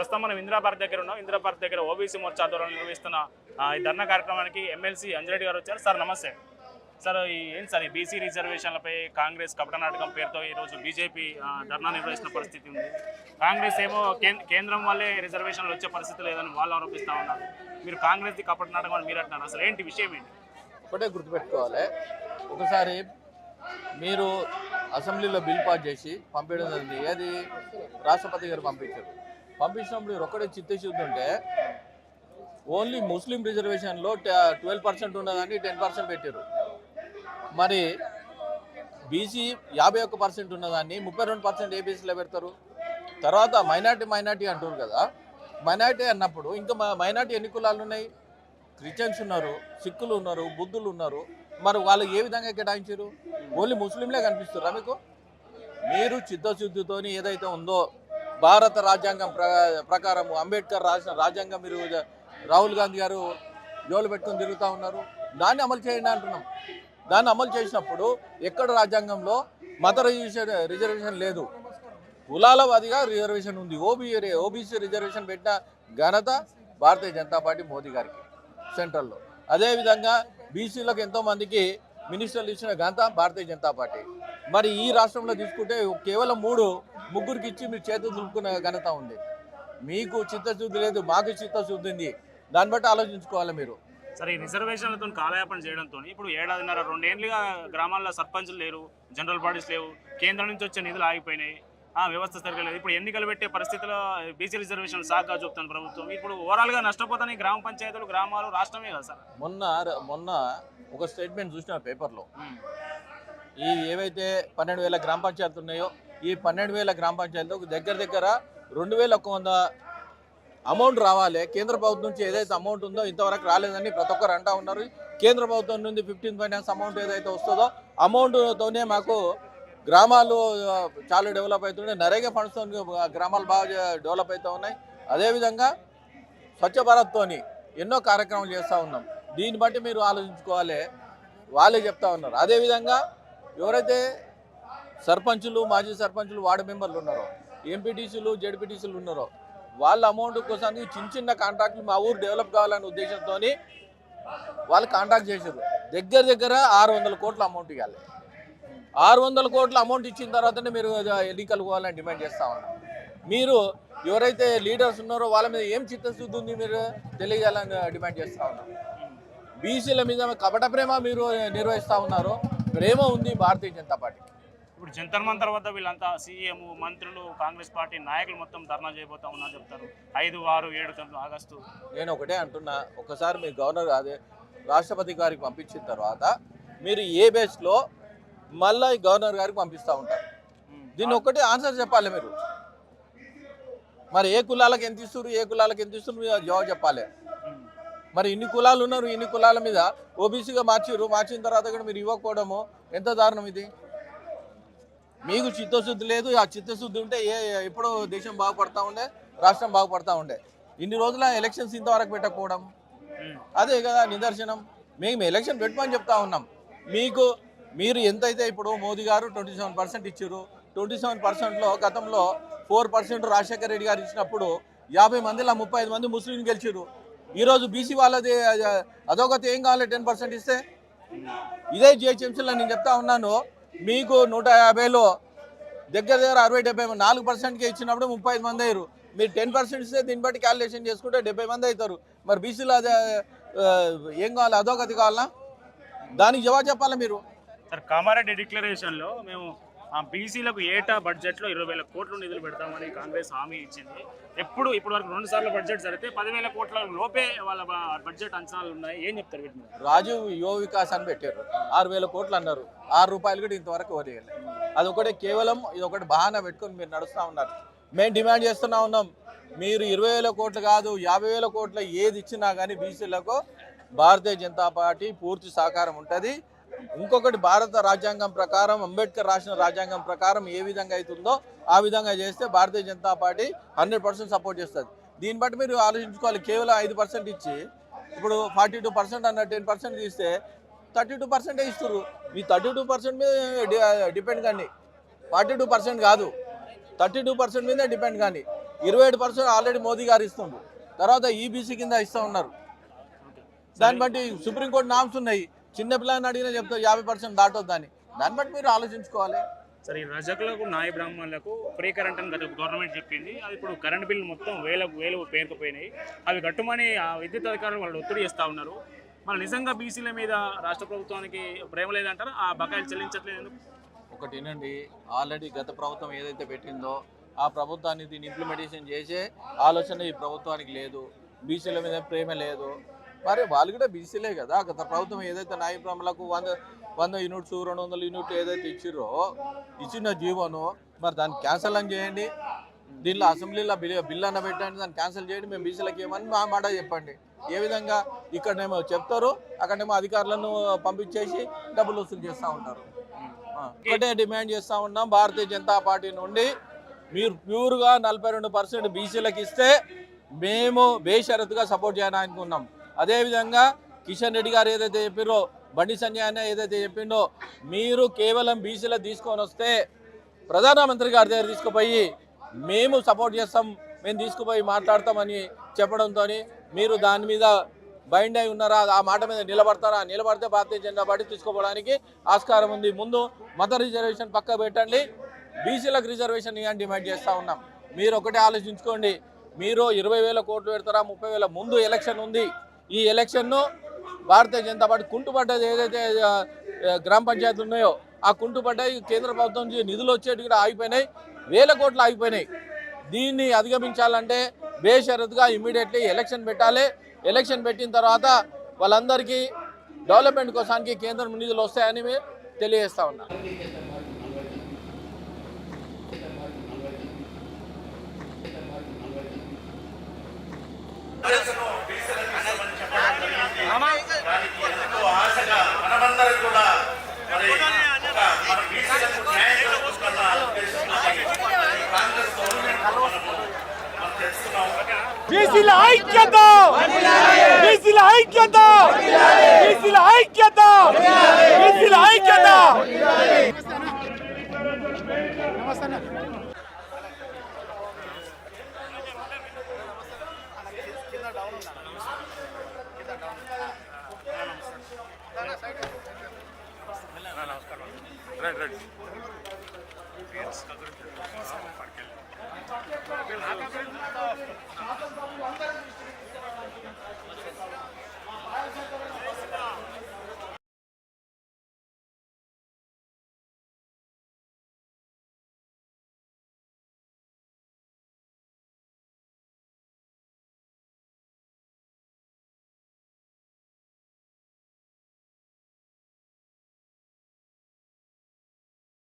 ప్రస్తుతం మనం ఇందిరా పార్క్ దగ్గర ఉన్నాం. ఇందిరా పార్క్ దగ్గర ఓబీసీ మోర్చా ఆధ్వర్యంలో నిర్వహిస్తున్న ఈ ధర్నా కార్యక్రమానికి ఎమ్మెల్సీ అంజిరెడ్డి గారు వచ్చారు. సార్ నమస్తే. సార్ ఈ ఏంటి సార్ ఈ బీసీ రిజర్వేషన్లపై కాంగ్రెస్ కపట నాటకం పేరుతో ఈరోజు బీజేపీ ధర్నా నిర్వహిస్తున్న పరిస్థితి ఉంది. కాంగ్రెస్ ఏమో కేంద్రం వల్లే రిజర్వేషన్లు వచ్చే పరిస్థితి లేదని వాళ్ళు ఆరోపిస్తూ ఉన్నారు. మీరు కాంగ్రెస్ది కపట నాటకం అని మీరు అంటున్నారు. అసలు ఏంటి విషయం ఏంటి? ఒకటే గుర్తుపెట్టుకోవాలి. ఒకసారి మీరు అసెంబ్లీలో బిల్ పాస్ చేసి పంపించడం జరిగింది. ఏది? రాష్ట్రపతి గారు పంపించారు. పంపించినప్పుడు మీరు ఒక్కడే చిత్తశుద్ధి ఉంటే ఓన్లీ ముస్లిం రిజర్వేషన్లో ట్వెల్వ్ పర్సెంట్ ఉన్నదాన్ని టెన్ పర్సెంట్ పెట్టారు మరి బీసీ యాభై ఒక్క పర్సెంట్ ఉన్నదాన్ని ముప్పై రెండు పర్సెంట్ ఏబీసీలో పెడతారు. తర్వాత మైనార్టీ మైనార్టీ అంటారు కదా. మైనార్టీ అన్నప్పుడు ఇంకా మైనార్టీ ఎన్ని కులాలు ఉన్నాయి? క్రిస్టియన్స్ ఉన్నారు సిక్కులు ఉన్నారు బుద్ధులు ఉన్నారు. మరి వాళ్ళు ఏ విధంగా కేటాయించారు ఓన్లీ ముస్లింలే కనిపిస్తారా మీకు? మీరు చిత్తశుద్ధితోని ఏదైతే ఉందో భారత రాజ్యాంగం ప్ర ప్రకారం అంబేద్కర్ రాసిన రాజ్యాంగం మీరు రాహుల్ గాంధీ గారు జోలు పెట్టుకుని తిరుగుతూ ఉన్నారు. దాన్ని అమలు చేయండి అంటున్నాం. దాన్ని అమలు చేసినప్పుడు ఎక్కడ రాజ్యాంగంలో మత రిజర్వేషన్ రిజర్వేషన్ లేదు? కులాల వాదిగా రిజర్వేషన్ ఉంది. ఓబీ ఓబీసీ రిజర్వేషన్ పెట్టిన ఘనత భారతీయ జనతా పార్టీ మోదీ గారికి సెంట్రల్లో. అదేవిధంగా బీసీలకు ఎంతోమందికి మినిస్టర్లు ఇచ్చిన ఘనత భారతీయ జనతా పార్టీ. మరి ఈ రాష్ట్రంలో తీసుకుంటే కేవలం మూడు ముగ్గురికి ఇచ్చి మీరు చేతులు దులుపుకున్న ఘనత ఉంది. మీకు చిత్తశుద్ధి లేదు మాకు చిత్తశుద్ధి ఉంది. దాన్ని బట్టి ఆలోచించుకోవాలి మీరు. సరే ఈ రిజర్వేషన్లతో కాలయాపన చేయడంతో ఇప్పుడు ఏడాదిన్నర రెండేళ్ళుగా గ్రామాల్లో సర్పంచులు లేరు జనరల్ బాడీస్ లేవు కేంద్రం నుంచి వచ్చే నిధులు ఆగిపోయినాయి. ఆ వ్యవస్థ సరిగ్గా లేదు. ఇప్పుడు ఎన్నికలు పెట్టే పరిస్థితిలో బీసీ రిజర్వేషన్ సాగ్గా చూపుతాను ప్రభుత్వం. ఇప్పుడు ఓవరాల్గా నష్టపోతాయి గ్రామ పంచాయతీలు గ్రామాలు రాష్ట్రమే కదా సార్? మొన్న మొన్న ఒక స్టేట్మెంట్ చూసిన పేపర్లో. ఈ ఏవైతే పన్నెండు వేల గ్రామ పంచాయతీలు ఉన్నాయో ఈ పన్నెండు వేల గ్రామ పంచాయతీలకు దగ్గర దగ్గర రెండు వేల ఒక వంద అమౌంట్ రావాలి. కేంద్ర ప్రభుత్వం నుంచి ఏదైతే అమౌంట్ ఉందో ఇంతవరకు రాలేదని ప్రతి ఒక్కరు అంటా ఉన్నారు. కేంద్ర ప్రభుత్వం నుండి ఫిఫ్టీన్ ఫైనాన్స్ అమౌంట్ ఏదైతే వస్తుందో అమౌంట్తోనే మాకు గ్రామాలు చాలా డెవలప్ అవుతున్నాయి. నరేగా ఫండ్స్తో గ్రామాలు బాగా డెవలప్ అవుతూ ఉన్నాయి. అదేవిధంగా స్వచ్ఛ భారత్తోని ఎన్నో కార్యక్రమాలు చేస్తూ ఉన్నాం. దీన్ని బట్టి మీరు ఆలోచించుకోవాలి. వాళ్ళే చెప్తా ఉన్నారు. అదేవిధంగా ఎవరైతే సర్పంచులు మాజీ సర్పంచులు వార్డు మెంబర్లు ఉన్నారో ఎంపీటీసీలు జడ్పీటీసీలు ఉన్నారో వాళ్ళ అమౌంట్ కోసం చిన్న చిన్న కాంట్రాక్ట్లు మా ఊరు డెవలప్ కావాలనే ఉద్దేశంతో వాళ్ళు కాంట్రాక్ట్ చేశారు. దగ్గర దగ్గర ఆరు వందల కోట్ల అమౌంట్ ఇవ్వాలి. ఆరు వందల కోట్ల అమౌంట్ ఇచ్చిన తర్వాతనే మీరు ఎన్నికలు పోవాలని డిమాండ్ చేస్తా ఉన్నారు మీరు ఎవరైతే లీడర్స్ ఉన్నారో వాళ్ళ మీద ఏం చిత్తశుద్ధి ఉంది మీరు తెలియజేయాలని డిమాండ్ చేస్తా ఉన్నారు బీసీల మీద కపట ప్రేమ మీరు నిర్వహిస్తూ ఉన్నారు. ప్రేమ ఉంది భారతీయ జనతా పార్టీకి. ఇప్పుడు జంతర్ మంతర్ వద్ద వీళ్ళంతా సీఎం మంత్రులు కాంగ్రెస్ పార్టీ నాయకులు మొత్తం ధర్నా చేయబోతా ఉన్నారు చెప్తారు. ఐదు ఆరు ఏడు తొమ్మిది ఆగస్టు. నేను ఒకటే అంటున్నా ఒకసారి మీ గవర్నర్ అదే రాష్ట్రపతి గారికి పంపించిన తర్వాత మీరు ఏ బేస్లో మళ్ళీ గవర్నర్ గారికి పంపిస్తూ ఉంటారు. దీన్ని ఒక్కటే ఆన్సర్ చెప్పాలి మీరు. మరి ఏ కులాలకు ఎంత ఇస్తున్నారు ఏ కులాలకు ఎంత ఇస్తున్నారు మీరు జవాబు చెప్పాలి. మరి ఇన్ని కులాలు ఉన్నారు ఇన్ని కులాల మీద ఓబీసీగా మార్చిరు మార్చిన తర్వాత కూడా మీరు ఇవ్వకపోవడము ఎంత దారుణం ఇది? మీకు చిత్తశుద్ధి లేదు ఆ చిత్తశుద్ధి ఉంటే ఏ ఎప్పుడో దేశం బాగుపడతా ఉండే రాష్ట్రం బాగుపడతా ఉండే. ఇన్ని రోజుల ఎలక్షన్స్ ఇంతవరకు పెట్టకపోవడం. అదే కదా నిదర్శనం. మేము ఎలక్షన్ పెట్టమని చెప్తా ఉన్నాం. మీకు మీరు ఎంతైతే ఇప్పుడు మోదీ గారు ట్వంటీ సెవెన్ పర్సెంట్ ఇచ్చారు ట్వంటీ సెవెన్ పర్సెంట్లో గతంలో ఫోర్ పర్సెంట్ రాజశేఖర రెడ్డి గారు ఇచ్చినప్పుడు యాభై మందిలో ముప్పై ఐదు మంది ముస్లింలు గెలిచారు ఈరోజు బీసీ వాళ్ళది అదొకటి ఏం కావాలి టెన్ పర్సెంట్ ఇస్తే? ఇదే జిహెచ్ఎంసీలో నేను చెప్తా ఉన్నాను. మీకు నూట యాభైలో దగ్గర దగ్గర అరవై డెబ్బై మంది నాలుగు పర్సెంట్కి ఇచ్చినప్పుడు ముప్పై ఐదు మంది అయ్యారు. మీరు టెన్ పర్సెంట్ ఇస్తే దీన్ని బట్టి క్యాలిక్యులేషన్ చేసుకుంటే డెబ్బై మంది అవుతారు. మరి బీసీలో అదే ఏం కావాలి? అధోగతి కావాలా? దానికి జవాబు చెప్పాలా మీరు? సార్ కామారెడ్డి డిక్లరేషన్లో మేము బీసీలకు ఏటా బడ్జెట్లో ఇరవై వేల కోట్లు నిధులు పెడతామని కాంగ్రెస్ హామీ ఇచ్చింది. ఎప్పుడు ఇప్పుడు వరకు రెండు సార్లు బడ్జెట్ జరిగితే పదివేల కోట్ల లోపే వాళ్ళ బడ్జెట్ అంచనాలు ఉన్నాయి. ఏం చెప్తారు వీటిని మీద? రాజీవ్ యువ వికాస్ అని పెట్టారు. ఆరు వేల కోట్లు అన్నారు. ఆరు రూపాయలు కూడా ఇంతవరకు వదిలేదు అది ఒకటే కేవలం ఇది ఒకటి బహానా పెట్టుకొని మీరు నడుస్తూ ఉన్నారు. మేము డిమాండ్ చేస్తూనే ఉన్నాం. మీరు ఇరవై వేల కోట్లు కాదు యాభై వేల కోట్ల ఏది ఇచ్చినా కానీ బీసీలకు భారతీయ జనతా పార్టీ పూర్తి సహకారం ఉంటుంది. ఇంకొకటి భారత రాజ్యాంగం ప్రకారం అంబేద్కర్ రాసిన రాజ్యాంగం ప్రకారం ఏ విధంగా అవుతుందో ఆ విధంగా చేస్తే Bharatiya Janata party hundred percent support చేస్తుంది. దీన్ని బట్టి మీరు ఆలోచించుకోవాలి కేవలం ఐదు పర్సెంట్ ఇచ్చి ఇప్పుడు ఫార్టీ టూ పర్సెంట్ అన్న టెన్ పర్సెంట్ తీస్తే థర్టీ టూ పర్సెంటే ఇస్తారు మీ థర్టీ టూ పర్సెంట్ మీద డిపెండ్ కానీ ఫార్టీ టూ పర్సెంట్ కాదు థర్టీ టూ పర్సెంట్ మీదే డిపెండ్ కానీ ఇరవై ఏడు పర్సెంట్ ఆల్రెడీ మోదీ గారు ఇస్తుండ్రు. తర్వాత ఈబీసీ కింద ఇస్తూ ఉన్నారు. దాన్ని బట్టి సుప్రీంకోర్టు నామ్స్ ఉన్నాయి. చిన్న పిల్లని అడిగినా చెప్తారు యాభై పర్సెంట్ దాటొద్దని. దాన్ని బట్టి మీరు ఆలోచించుకోవాలి. సరే ఈ రజకులకు నాయ బ్రాహ్మణులకు ఫ్రీ కరెంట్ అని గత గవర్నమెంట్ చెప్పింది. అది ఇప్పుడు కరెంట్ బిల్ మొత్తం వేల వేలు పేరుకుపోయినాయి. అవి కట్టుమని ఆ విద్యుత్ అధికారులు వాళ్ళు ఒత్తిడి చేస్తూ ఉన్నారు. మన నిజంగా బీసీల మీద రాష్ట్ర ప్రభుత్వానికి ప్రేమ లేదంటారు? ఆ బకాయిలు చెల్లించట్లేదు ఒకటి వినండి. ఆల్రెడీ గత ప్రభుత్వం ఏదైతే పెట్టిందో ఆ ప్రభుత్వాన్ని దీన్ని ఇంప్లిమెంటేషన్ చేసే ఆలోచన ఈ ప్రభుత్వానికి లేదు. బీసీల మీద ప్రేమ లేదు. మరి వాళ్ళు కూడా బీసీలే కదా. గత ప్రభుత్వం ఏదైతే నాయబ్రహ్మలకు వంద వంద యూనిట్స్ రెండు వందల యూనిట్లు ఏదైతే ఇచ్చిర్రో ఇచ్చిన జీవోను మరి దాన్ని క్యాన్సల్ అని చేయండి. దీనిలో అసెంబ్లీలో బిల్ బిల్ అన్న పెట్టండి దాన్ని క్యాన్సిల్ చేయండి. మేము బీసీలకి ఏమని మా మాట చెప్పండి. ఏ విధంగా ఇక్కడనేమో చెప్తారు అక్కడనేమో అధికారులను పంపించేసి డబ్బులు వసూలు చేస్తూ ఉంటారు. ఒకటే డిమాండ్ చేస్తూ ఉన్నాం. భారతీయ జనతా పార్టీ నుండి మీరు ప్యూర్గా నలభై రెండు పర్సెంట్ బీసీలకు ఇస్తే మేము బేషరతుగా సపోర్ట్ చేయడానికి ఉన్నాం అదేవిధంగా కిషన్ రెడ్డి గారు ఏదైతే చెప్పారో బండి సంజయ్ అన్న ఏదైతే చెప్పిండో మీరు కేవలం బీసీలో తీసుకొని వస్తే ప్రధానమంత్రి గారి దగ్గర తీసుకుపోయి మేము సపోర్ట్ చేస్తాం మేము తీసుకుపోయి మాట్లాడతామని చెప్పడంతో మీరు దాని మీద బైండ్ అయి ఉన్నారా ఆ మాట మీద నిలబడతారా నిలబడితే భారతీయ జనతా పార్టీ తీసుకోవడానికి ఆస్కారం ఉంది. ముందు మత రిజర్వేషన్ పక్క పెట్టండి. బీసీలకు రిజర్వేషన్ ఇవ్వని డిమాండ్ చేస్తూ ఉన్నాం. మీరు ఒకటే ఆలోచించుకోండి. మీరు ఇరవై వేల కోట్లు పెడతారా ముప్పై వేల ముందు ఎలక్షన్ ఉంది. ఈ ఎలక్షన్ను భారతీయ జనతా పార్టీ కుంటుపడ్డది ఏదైతే గ్రామ పంచాయతీలు ఉన్నాయో ఆ కుంటుపడ్డాయి. కేంద్ర ప్రభుత్వం నుంచి నిధులు వచ్చేటి కూడా ఆగిపోయినాయి. వేల కోట్లు ఆగిపోయినాయి. దీన్ని అధిగమించాలంటే బేషరతుగా ఇమీడియట్లీ ఎలక్షన్ పెట్టాలి. ఎలక్షన్ పెట్టిన తర్వాత వాళ్ళందరికీ డెవలప్మెంట్ కోసానికి కేంద్రం నిధులు వస్తాయని తెలియజేస్తా ఉన్నా. ఎంతో మనమందరం కూడా మరి మన బీసీలకు న్యాయం జరుగుతున్న కాంగ్రెస్ గవర్నమెంట్ మనం తెలుసుకున్నాం బీసీల ఐక్యత! బీసీల ఐక్యత! బీసీల ఐక్యత! బీసీల ఐక్యత! నమస్కారం. Right right పడుకెళ్ళి